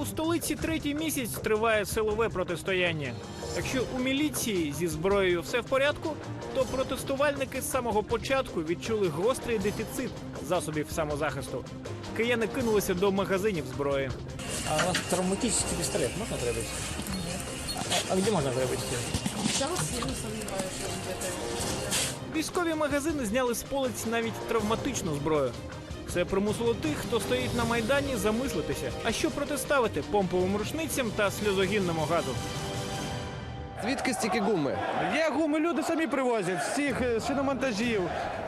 У столиці третій місяць триває силове протистояння. Якщо у міліції зі зброєю все в порядку, то протестувальники з самого початку відчули гострий дефіцит засобів самозахисту. Кияни кинулися до магазинів зброї. А у вас травматический пистолет можно приобрести? А, а где можно приобрести? Зараз я не сомневаюсь в. Військові магазини зняли з полиць навіть травматичну зброю. Це примусило тих, хто стоїть на майдані, замислитися. А що протиставити помповим рушницям та сльозогінному газу? Звідки стільки гуми? Є гуми, люди самі привозять з цих е, шиномонтажів,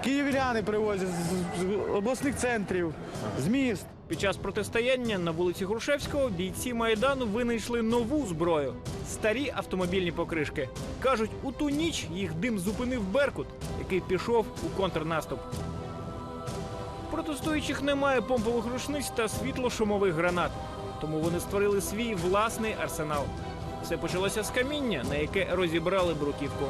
київляни привозять з- з обласних центрів, з міст. Під час протистояння на вулиці Грушевського бійці майдану винайшли нову зброю старі автомобільні покришки. кажуть, у ту ніч їх дим зупинив Беркут, який пішов у контрнаступ. Протестуючих немає помпових рушниць та світло-шумових гранат, тому вони створили свій власний арсенал. Все почалося з каміння, на яке розібрали бруківку.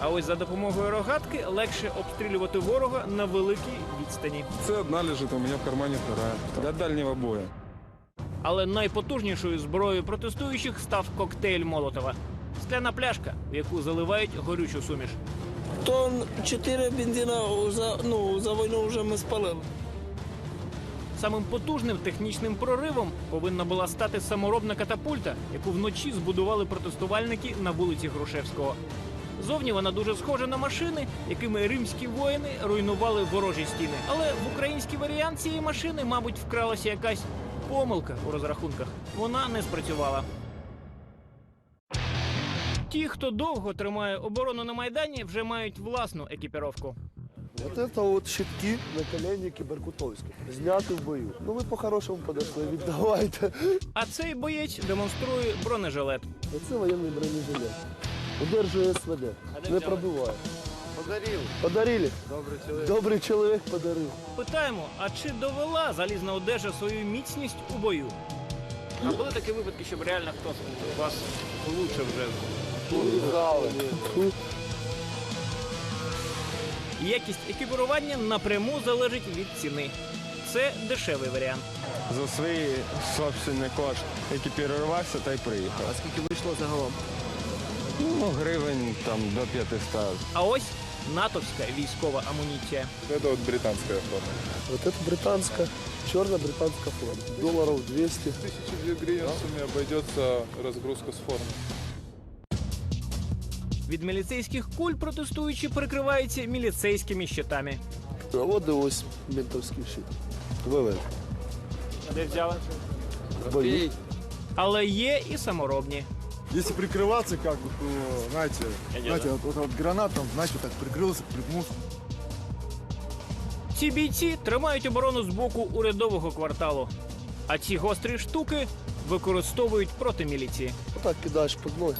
А ось за допомогою рогатки легше обстрілювати ворога на великій відстані. Це одна лежить, у мене в кармані вторая. Для дальнього бою. Але найпотужнішою зброєю протестуючих став коктейль Молотова. Скляна пляшка, в яку заливають горючу суміш. Тон 4 бензина за, ну, за війну вже ми спалили. Самим потужним технічним проривом повинна була стати саморобна катапульта, яку вночі збудували протестувальники на вулиці Грушевського. Зовні вона дуже схожа на машини, якими римські воїни руйнували ворожі стіни. Але в український варіант цієї машини, мабуть, вкралася якась помилка у розрахунках. Вона не спрацювала. Ті, хто довго тримає оборону на майдані, вже мають власну екіпіровку. Вот это вот щитки наколенники Беркутовських. Зняти в бою. Ну ви по-хорошому подошли, віддавайте. А цей боєць демонструє бронежилет. Оце воєнний бронежилет. Удержує СВД. Не пробиває. Подарили. Подарили. Добрий чоловік. Добрий чоловік подарив. Питаємо, а чи довела залізна одежа свою міцність у бою? А були такі випадки, щоб реально хтось у вас влучив вже? Якість екіпірування напряму залежить від ціни. Це дешевий варіант. За свої собственні кошти екіпірувався та й приїхав. А скільки вийшло загалом? Ну, гривень там до 500. А ось натовська військова амуніція. Це от британська форма. Вот это британська, чорна британська форма. Доларів 200. Тисячі гривень в сумі обійдеться розгрузка з форми. Від міліцейських куль протестуючі прикриваються міліцейськими щитами. А от ось ментовський щит. ВВ. Де взяли? В бою. Але є і саморобні. Якщо прикриватися, как бы, то, знаете, знаете, вот, вот, вот гранатом, знаете, так прикрылся, пригнулся. Ці бійці тримають оборону з боку урядового кварталу. А ці гострі штуки використовують проти міліції. Отак кидаєш під ноги.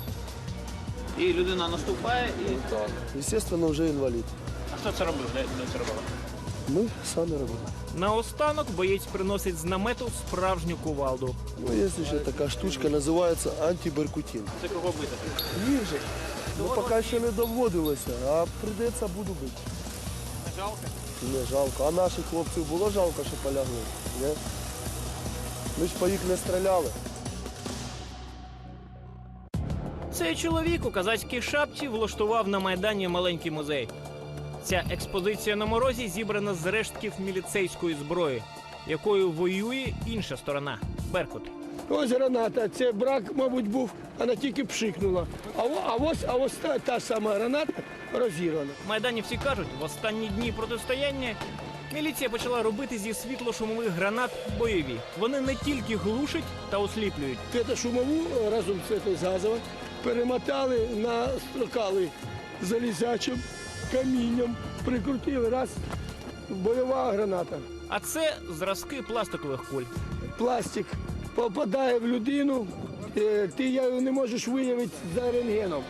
І людина наступає, і Так. Естественно, вже інвалід. а хто це робив? Де, де це робили? Ми самі робимо. Наостанок боєць приносить з намету справжню кувалду. Ну, є ще така штучка, називається антиберкутин. Це кого бити? Їх же. Ну, поки ще не доводилося, а прийдеться буду бити. Жалко. Не жалко. А наших хлопців було жалко, що полягли? Ні? Ми ж по їх не стріляли. Цей чоловік у казацькій шапці влаштував на майдані маленький музей. Ця експозиція на морозі зібрана з рештків міліцейської зброї, якою воює інша сторона Беркут. Ось граната, це брак, мабуть, був, вона тільки пшикнула. А, а ось, а ось та, та сама граната розірвана. Майданівці кажуть, в останні дні протистояння міліція почала робити зі світло-шумових гранат бойові. Вони не тільки глушать та осліплюють. Це шумову разом з газовою перемотали, настрокали залізячим камінням, прикрутили раз, бойова граната. А це зразки пластикових куль. Пластик попадає в людину, е, ти його не можеш виявити за рентгеном.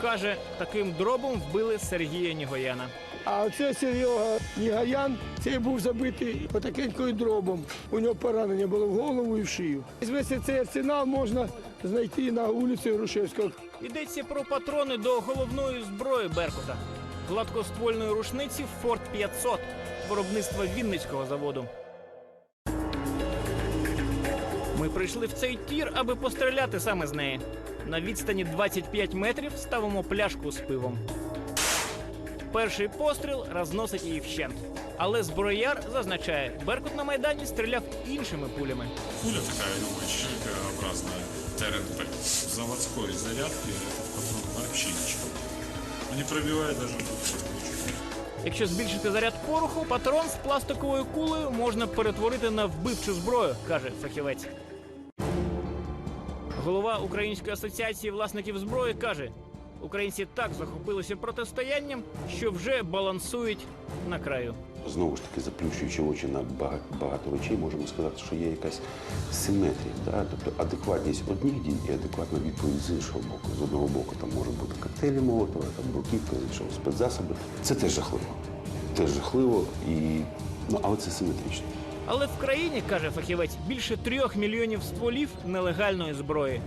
Каже, таким дробом вбили Сергія Нігояна. А оце Серега Нігаян, цей був забитий отакенькою дробом. У нього поранення було в голову і в шию. Весь цей арсенал можна знайти на вулиці Грушевського. Йдеться про патрони до головної зброї Беркута гладкоствольної рушниці Форт 500 виробництва Вінницького заводу. Ми прийшли в цей тір, аби постріляти саме з неї. На відстані 25 метрів ставимо пляшку з пивом. Перший постріл розносить її вщент. Але зброяр зазначає, Беркут на майдані стріляв іншими пулями. Пуля такая, думаю, человекообразная, ТРНП. Заводской зарядки патрон вообще ничего. Он не пробивает даже. Якщо збільшити заряд пороху, патрон з пластиковою кулею можна перетворити на вбивчу зброю, каже фахівець. Голова Української асоціації власників зброї каже: українці так захопилися протистоянням, що вже балансують на краю. Знову ж таки, заплющуючи очі на багато речей, можемо сказати, що є якась симетрія, да? тобто адекватність одних дій і адекватна відповідь з іншого боку. З одного боку там можуть бути коктейлі Молотова, там бруківка, з іншого спецзасоби. Це теж жахливо. Теж жахливо і ну, але це симетрично. Але в країні, каже фахівець, більше трьох мільйонів стволів нелегальної зброї.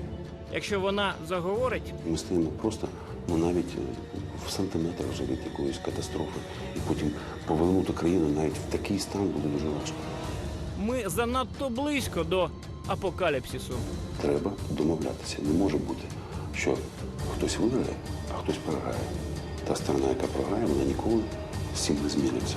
Якщо вона заговорить, Ми стоїмо просто ну, навіть е, в сантиметрах вже від якоїсь катастрофи. І потім повернути країну навіть в такий стан буде дуже важко. ми занадто близько до апокаліпсису. Треба домовлятися. Не може бути, що хтось виграє, а хтось програє. Та сторона, яка програє, вона ніколи з цим не зміниться.